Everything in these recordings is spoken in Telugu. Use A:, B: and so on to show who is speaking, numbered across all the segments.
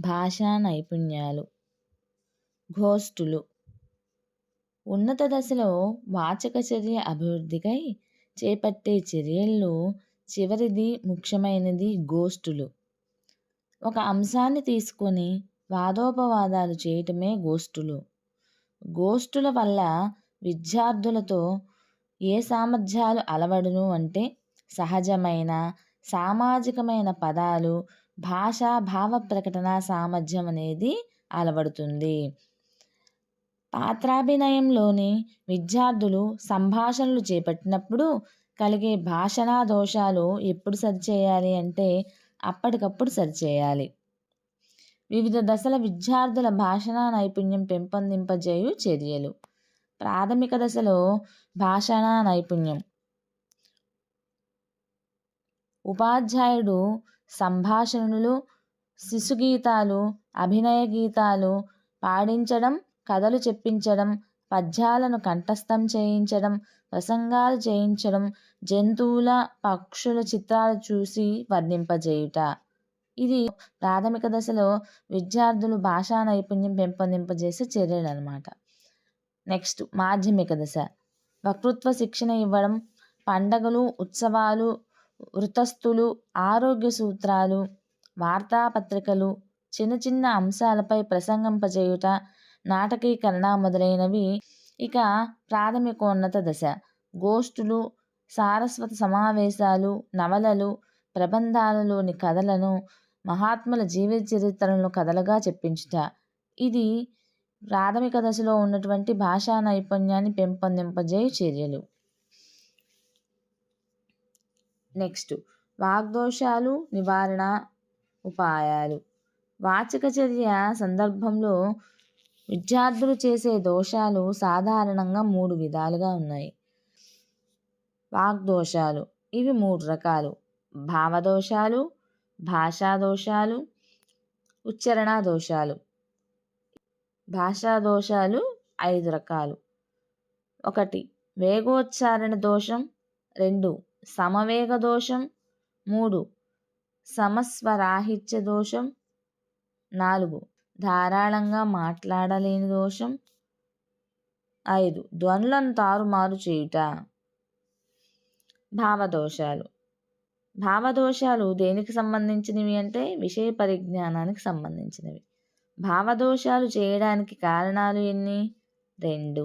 A: భాషా నైపుణ్యాలు గోష్ఠులు. ఉన్నత దశలో వాచక చర్య అభివృద్ధికై చేపట్టే చర్యల్లో చివరిది ముఖ్యమైనది గోష్ఠులు. ఒక అంశాన్ని తీసుకొని వాదోపవాదాలు చేయటమే గోష్ఠులు. గోష్ఠుల వల్ల విద్యార్థులతో ఏ సామర్థ్యాలు అలవడును అంటే సహజమైన సామాజికమైన పదాలు భాషా భావ ప్రకటన సామర్థ్యం అనేది అలవడుతుంది. పాత్రాభినయంలోని విద్యార్థులు సంభాషణలు చేపట్టినప్పుడు కలిగే భాషణా దోషాలు ఎప్పుడు సరిచేయాలి అంటే అప్పటికప్పుడు సరిచేయాలి. వివిధ దశల విద్యార్థుల భాషణా నైపుణ్యం పెంపొందింపజేయు చర్యలు. ప్రాథమిక దశలో భాషణా నైపుణ్యం. ఉపాధ్యాయుడు సంభాషణలు శిశు గీతాలు అభినయ గీతాలు పాడించడం కథలు చెప్పించడం పద్యాలను కంఠస్థం చేయించడం ప్రసంగాలు చేయించడం జంతువుల పక్షుల చిత్రాలు చూసి వర్ణింపజేయుట. ఇది ప్రాథమిక దశలో విద్యార్థులు భాషా నైపుణ్యం పెంపొందింపజేసే చర్యలు అనమాట నెక్స్ట్ మాధ్యమిక దశ. వక్తృత్వ శిక్షణ ఇవ్వడం పండగలు ఉత్సవాలు వృతస్థులు ఆరోగ్య సూత్రాలు వార్తాపత్రికలు చిన్న చిన్న అంశాలపై ప్రసంగింపజేయుట నాటకీకరణ మొదలైనవి ఇక ప్రాథమికోన్నత దశ. గోష్ఠులు సారస్వత సమావేశాలు నవలలు ప్రబంధాలలోని కథలను మహాత్ముల జీవిత చరిత్రలను కథలుగా చెప్పించుట. ఇది ప్రాథమిక దశలో ఉన్నటువంటి భాషా నైపుణ్యాన్ని పెంపొందింపజేయు చర్యలు. నెక్స్ట్. వాగ్దోషాలు నివారణ ఉపాయాలు. వాచక చర్య సందర్భంలో విద్యార్థులు చేసే దోషాలు సాధారణంగా మూడు విధాలుగా ఉన్నాయి. వాగ్దోషాలు. ఇవి మూడు రకాలు. భావదోషాలు భాషా దోషాలు ఉచ్చారణ దోషాలు భాషా దోషాలు ఐదు రకాలు. ఒకటి వేగోచ్చారణ దోషం. రెండు సమవేగ దోషం మూడు సమస్వరాహిత్య దోషం నాలుగు ధారాళంగా మాట్లాడలేని దోషం ఐదు ధ్వనులను తారుమారు చేయుట. భావదోషాలు. భావదోషాలు దేనికి సంబంధించినవి అంటే విషయ పరిజ్ఞానానికి సంబంధించినవి. భావదోషాలు చేయడానికి కారణాలు ఎన్ని? రెండు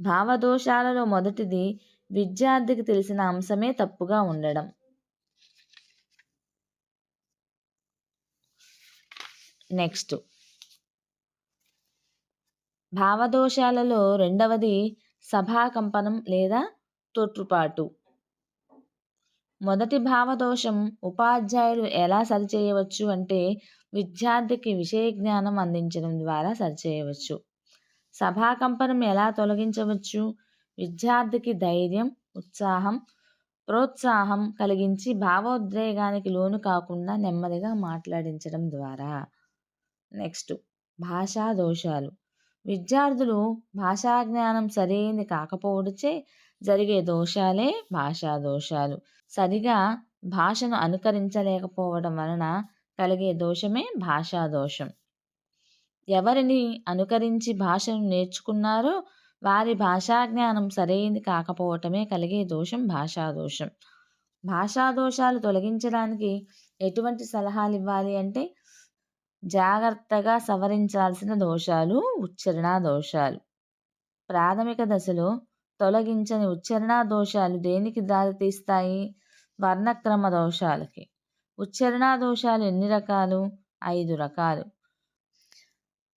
A: భావదోషాలలో మొదటిది విద్యార్థికి తెలిసిన అంశమే తప్పుగా ఉండడం. నెక్స్ట్. భావదోషాలలో రెండవది సభాకంపనం లేదా తొట్టుపాటు మొదటి భావదోషం ఉపాధ్యాయులు ఎలా సరిచేయవచ్చు అంటే విద్యార్థికి విషయ జ్ఞానం అందించడం ద్వారా సరిచేయవచ్చు. సభాకంపనం ఎలా తొలగించవచ్చు? విద్యార్థికి ధైర్యం ఉత్సాహం ప్రోత్సాహం కలిగించి భావోద్వేగానికి లోను కాకుండా నెమ్మదిగా మాట్లాడించడం ద్వారా. నెక్స్ట్ భాషా దోషాలు. విద్యార్థులు భాషా జ్ఞానం సరైనది కాకపోవడచే జరిగే దోషాలే భాషా దోషాలు. సరిగా భాషను అనుకరించలేకపోవడం వలన కలిగే దోషమే భాషా దోషం. ఎవరిని అనుకరించి భాషను నేర్చుకున్నారో వారి భాషా జ్ఞానం సరైనది కాకపోవటమే కలిగే దోషం భాషా దోషం. భాషా దోషాలు తొలగించడానికి ఎటువంటి సలహాలు ఇవ్వాలి అంటే జాగ్రత్తగా సవరించాల్సిన దోషాలు ఉచ్చరణ దోషాలు. ప్రాథమిక దశలో తొలగించని ఉచ్చరణ దోషాలు దేనికి దారితీస్తాయి వర్ణక్రమ దోషాలకి. ఉచ్చరణ దోషాలు ఎన్ని రకాలు? ఐదు రకాలు.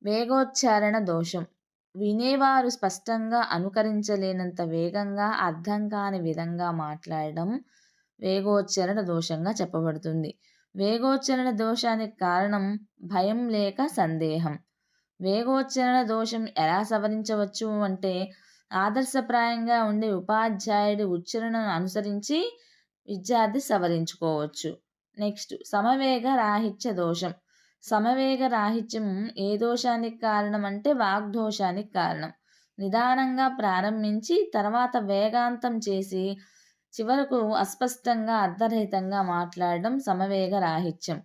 A: వేగోచ్చారణ దోషం. వినేవారు స్పష్టంగా అనుకరించలేనంత వేగంగా అర్థం కాని విధంగా మాట్లాడడం వేగోచ్చరణ దోషంగా చెప్పబడుతుంది. వేగోచ్చరణ దోషానికి కారణం భయం లేక సందేహం. వేగోచ్చరణ దోషం ఎలా సవరించవచ్చు అంటే ఆదర్శప్రాయంగా ఉండే ఉపాధ్యాయుడి ఉచ్చారణను అనుసరించి విద్యార్థి సవరించుకోవచ్చు. నెక్స్ట్ సమవేగ రాహిత్య దోషం. సమవేగ రాహిత్యం ఏ దోషానికి కారణం అంటే వాగ్దోషానికి కారణం. నిదానంగా ప్రారంభించి తర్వాత వేగాంతం చేసి చివరకు అస్పష్టంగా అర్ధరహితంగా మాట్లాడడం సమవేగ రాహిత్యం.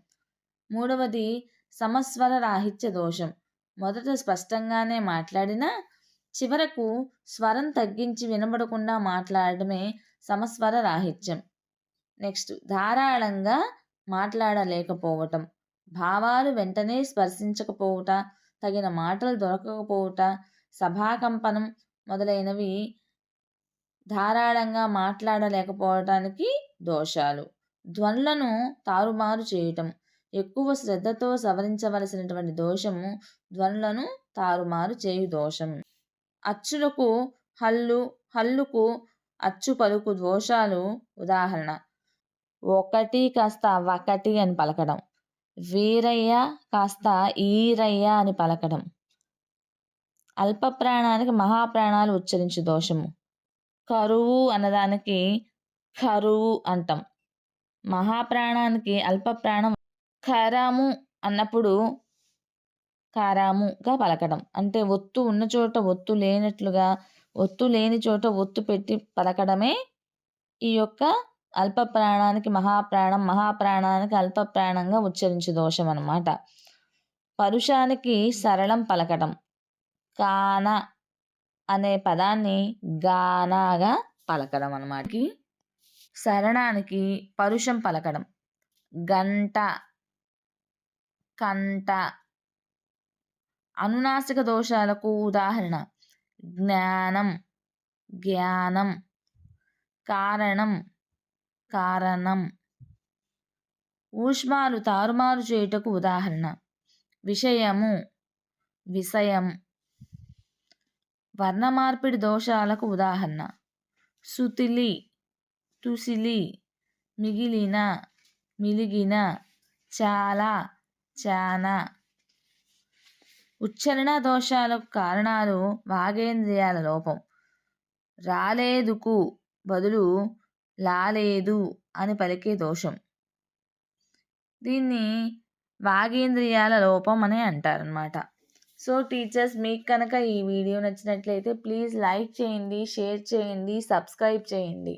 A: మూడవది సమస్వర రాహిత్య దోషం. మొదట స్పష్టంగానే మాట్లాడినా చివరకు స్వరం తగ్గించి వినబడకుండా మాట్లాడడమే సమస్వర రాహిత్యం. నెక్స్ట్ ధారాళంగా మాట్లాడలేకపోవటం. భావాలు వెంటనే స్పర్శించకపోవుట తగిన మాటలు దొరకకపోవుట సభాకంపనం మొదలైనవి ధారాళంగా మాట్లాడలేకపోవటానికి దోషాలు. ధ్వనులను తారుమారు చేయటం. ఎక్కువ శ్రద్ధతో సవరించవలసినటువంటి దోషము ధ్వనులను తారుమారు చేయు దోషం. అచ్చులకు హల్లు హల్లుకు అచ్చు పలుకు దోషాలు ఉదాహరణ. ఒకటి కాస్త ఒకటి అని పలకడం. వీరయ్య కాస్త ఈరయ్య అని పలకడం. అల్ప ప్రాణానికి మహాప్రాణాలు ఉచ్చరించు దోషము. కరువు అన్నదానికి కరువు అంటాం. మహాప్రాణానికి అల్ప ప్రాణం కరాము అన్నప్పుడు కారాముగా పలకడం. అంటే ఒత్తు ఉన్న చోట ఒత్తు లేనట్లుగా ఒత్తు లేని చోట ఒత్తు పెట్టి పలకడమే ఈ యొక్క అల్ప ప్రాణానికి మహాప్రాణం మహాప్రాణానికి అల్ప ప్రాణంగా ఉచ్చరించు దోషం అన్నమాట. పరుషానికి సరళం పలకడం కాన అనే పదాన్ని గానాగా పలకడం అన్నమాట. శరణానికి పరుషం పలకడం. గంట కంట అనునాసిక దోషాలకు ఉదాహరణ. జ్ఞానం జ్ఞానం కారణం కారణం. ఊష్మాలు తారుమారు చేయుటకు ఉదాహరణ. విషయము. విషయం. వర్ణమార్పిడి దోషాలకు ఉదాహరణ. సుతిలి. తుసిలి. మిగిలిన. మిలిగిన. చాలా. చానా. ఉచ్చరణ దోషాలకు కారణాలు వాగేంద్రియాల లోపం. రాలేదుకు. బదులు లాలేదు అని పలికే దోషం. దీన్ని వాగేంద్రియాల లోపం అని అంటారనమాట సో టీచర్స్ మీకు కనుక ఈ వీడియో నచ్చినట్లయితే ప్లీజ్ లైక్ చేయండి షేర్ చేయండి సబ్స్క్రైబ్ చేయండి.